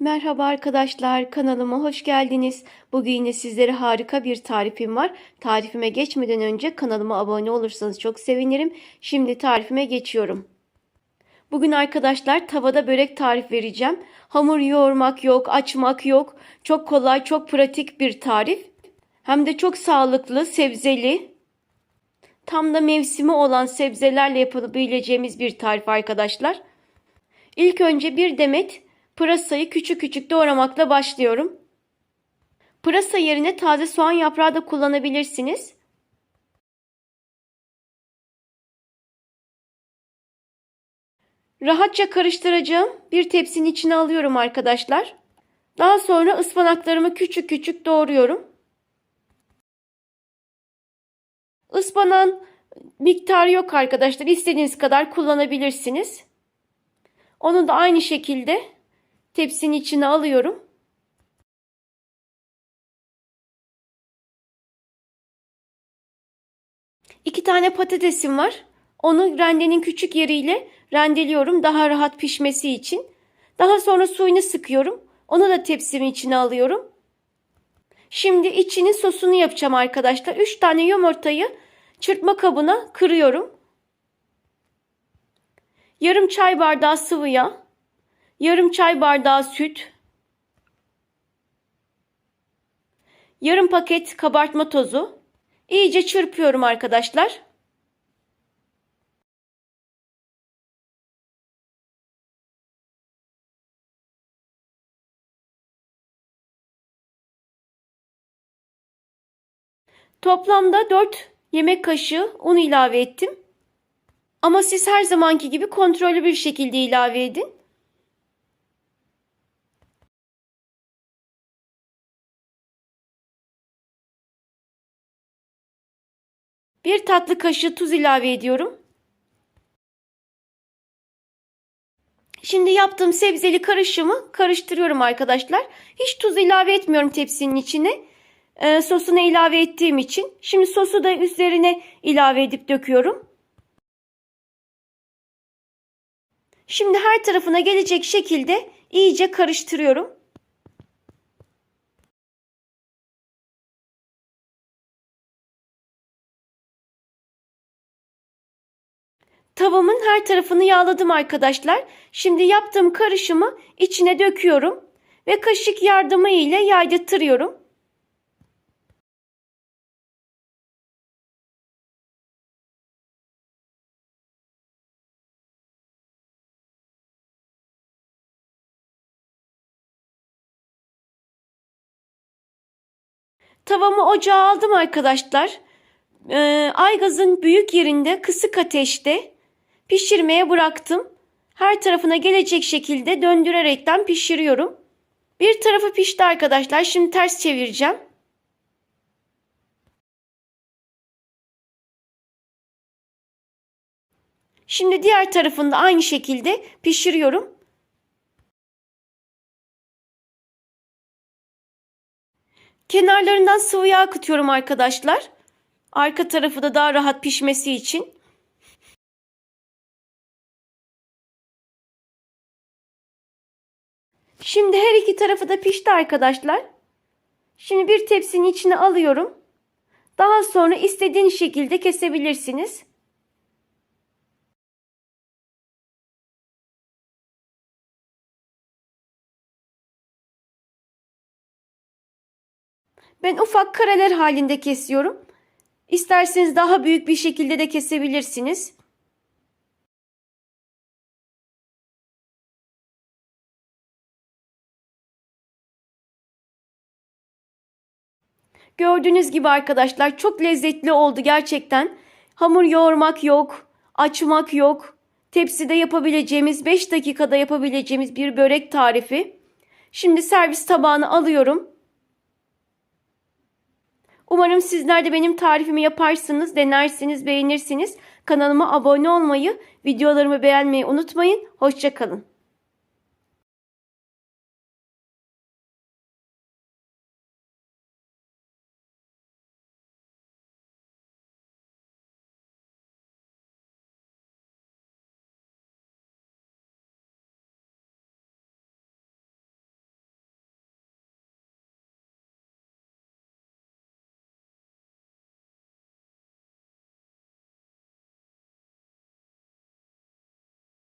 Merhaba arkadaşlar, kanalıma hoş geldiniz. Bugün yine sizlere harika bir tarifim var. Tarifime geçmeden önce kanalıma abone olursanız çok sevinirim. Şimdi tarifime geçiyorum. Bugün arkadaşlar tavada börek tarif vereceğim. Hamur yoğurmak yok, açmak yok. Çok kolay, çok pratik bir tarif. Hem de çok sağlıklı, sebzeli. Tam da mevsimi olan sebzelerle yapabileceğimiz bir tarif arkadaşlar. İlk önce bir demet pırasayı küçük küçük doğramakla başlıyorum. Pırasa yerine taze soğan yaprağı da kullanabilirsiniz. Rahatça karıştıracağım bir tepsinin içine alıyorum arkadaşlar. Daha sonra ıspanaklarımı küçük küçük doğruyorum. Ispanağın miktarı yok arkadaşlar. İstediğiniz kadar kullanabilirsiniz. Onu da aynı şekilde tepsinin içine alıyorum. İki tane patatesim var. Onu rendenin küçük yeriyle rendeliyorum daha rahat pişmesi için. Daha sonra suyunu sıkıyorum. Onu da tepsimin içine alıyorum. Şimdi içinin sosunu yapacağım arkadaşlar. 3 tane yumurtayı çırpma kabına kırıyorum. Yarım çay bardağı sıvı yağ, yarım çay bardağı süt, yarım paket kabartma tozu. İyice çırpıyorum arkadaşlar. Toplamda 4 yemek kaşığı un ilave ettim. Ama siz her zamanki gibi kontrollü bir şekilde ilave edin. Bir tatlı kaşığı tuz ilave ediyorum. Şimdi yaptığım sebzeli karışımı karıştırıyorum arkadaşlar. Hiç tuz ilave etmiyorum tepsinin içine. Ee, sosunu ilave ettiğim için. Şimdi sosu da üzerine ilave edip döküyorum. Şimdi her tarafına gelecek şekilde iyice karıştırıyorum. Tavamın her tarafını yağladım arkadaşlar. Şimdi yaptığım karışımı içine döküyorum ve kaşık yardımı ile yaydırtıyorum. Tavamı ocağa aldım arkadaşlar. Ee, aygazın büyük yerinde kısık ateşte pişirmeye bıraktım. Her tarafına gelecek şekilde döndürerekten pişiriyorum. Bir tarafı pişti arkadaşlar. Şimdi ters çevireceğim. Şimdi diğer tarafını da aynı şekilde pişiriyorum. Kenarlarından sıvı yağ akıtıyorum arkadaşlar. Arka tarafı da daha rahat pişmesi için. Şimdi her iki tarafı da pişti arkadaşlar. Şimdi bir tepsinin içine alıyorum. Daha sonra istediğiniz şekilde kesebilirsiniz. Ben ufak kareler halinde kesiyorum. İsterseniz daha büyük bir şekilde de kesebilirsiniz. Gördüğünüz gibi arkadaşlar çok lezzetli oldu gerçekten. Hamur yoğurmak yok, açmak yok. Tepside yapabileceğimiz 5 dakikada yapabileceğimiz bir börek tarifi. Şimdi servis tabağına alıyorum. Umarım sizler de benim tarifimi yaparsınız, denersiniz, beğenirsiniz. Kanalıma abone olmayı, videolarımı beğenmeyi unutmayın. Hoşçakalın.